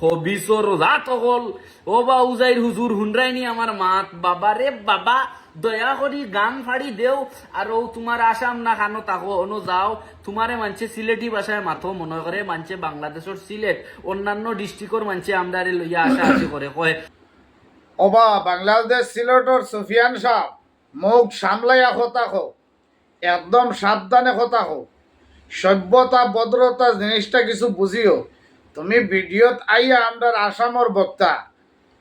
হবিসর বা মাত। বাবা বাবা, দয়া গান ফাড়ি দেও। না খানো তাকো মানছে মাথো মনে মানছে সিলেট। অন্যান্য ডিস্ট্রিক্টর মানছে আমরা লইয়া আসা আসি করে অবা বাংলাদেশ সিলেটর সুফিয়ান সাহ মুখ সামলাইয়া একদম সাবধানে কথা হো সভ্যতা, ভদ্রতা জিনিসটা কিছু বুঝিও। তুমি ভিডিওত আইয়া আমরার আসামর বক্তা।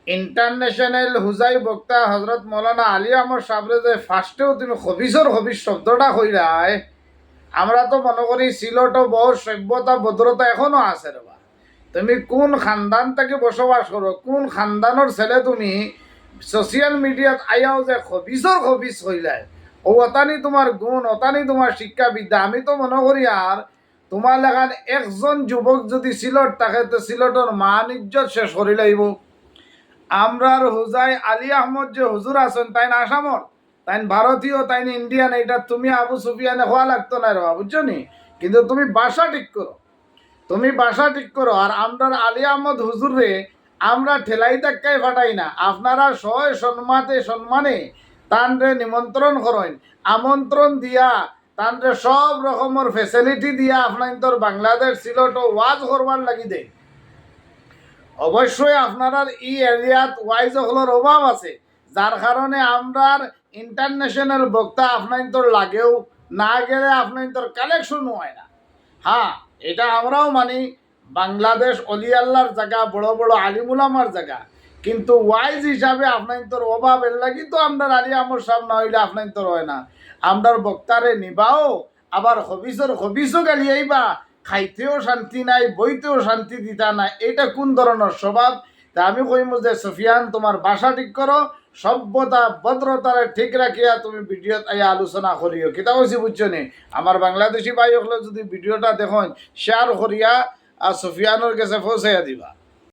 ইন্টারন্যাশনাল হুজাই বক্তা হজরত মৌলানা আলী আমর সাবরে যে ফার্স্টেও তুমি হবিসর হবিস শব্দটা কইরায় আমরা তো মনে করি সিলটও বহু সভ্যতা, ভদ্রতা এখনও আছে রে তুমি কোন খানদান থেকে বসবাস করো, কোন খানদানোর ছেলে তুমি সোশিয়াল মিডিয়াত আইয়াও যে হবিসর হবিস হইলায় ও অতানি তোমার গুণ, অতানি তোমার শিক্ষা বিদ্যা আমি তো মনে করি আর তোমার লেখান একজন যুবক যদি সিলট থাকে তো সিলটর মান ইজ্জত শেষ করি লাইব আমরার হুজাই আলী আহমদ যে হুজুর আছেন তাই না আসামর তাই ভারতীয় তাই ইন্ডিয়ান এটা তুমি আবু সুফিয়ানে হওয়া লাগতো না রে বুঝছ নি? কিন্তু তুমি বাসা ঠিক করো। তুমি বাসা ঠিক করো আর আমরার আলী আহমদ হুজুর আমরা ঠেলাই ধাক্কায় ফাটাই না। আপনারা সয় সম্মাতে সম্মানে তানরে নিমন্ত্রণ করেন, আমন্ত্রণ দিয়া তানরে সব রকমের ফেসিলিটি দিয়া আপনার তোর বাংলাদেশ সিলট ওয়াজ করবার লাগি দেয় অবশ্যই আপনারা ই এরিয়াত ওয়াইজ হলোর অভাব আছে, যার কারণে আমরার ইন্টারন্যাশনাল বক্তা আপনার তোর লাগেও, না গেলে আপনার তোর কালেকশন হয় না। হ্যাঁ এটা আমরাও মানি, বাংলাদেশ অলি আল্লাহর জায়গা, বড় বড় আলিমুলামার জায়গা। কিন্তু ওয়াইজ হিসাবে আপনার তোর অভাব এর লাগি তো আমরা আলী আমর সাহেব না হইলে আপনার তোর হয় না। আমরার বক্তারে নিবাও, আবার হবিসর হবিসও গালি আইবা, খাইতেও শান্তি নাই, বইতেও শান্তি দিতা নাই, এটা কোন ধরনের স্বভাব? তা আমি কইম যে, সুফিয়ান, তোমার বাসা ঠিক করো, সভ্যতা, ভদ্রতারে ঠিক রাখিয়া তুমি ভিডিওত আইয়া আলোচনা করিও। কিতা কইছি বুঝছ নি? আমার বাংলাদেশি ভাই হলে যদি ভিডিওটা দেখুন শেয়ার করিয়া, আর সুফিয়ানোর কাছে পৌঁছাইয়া দিবা।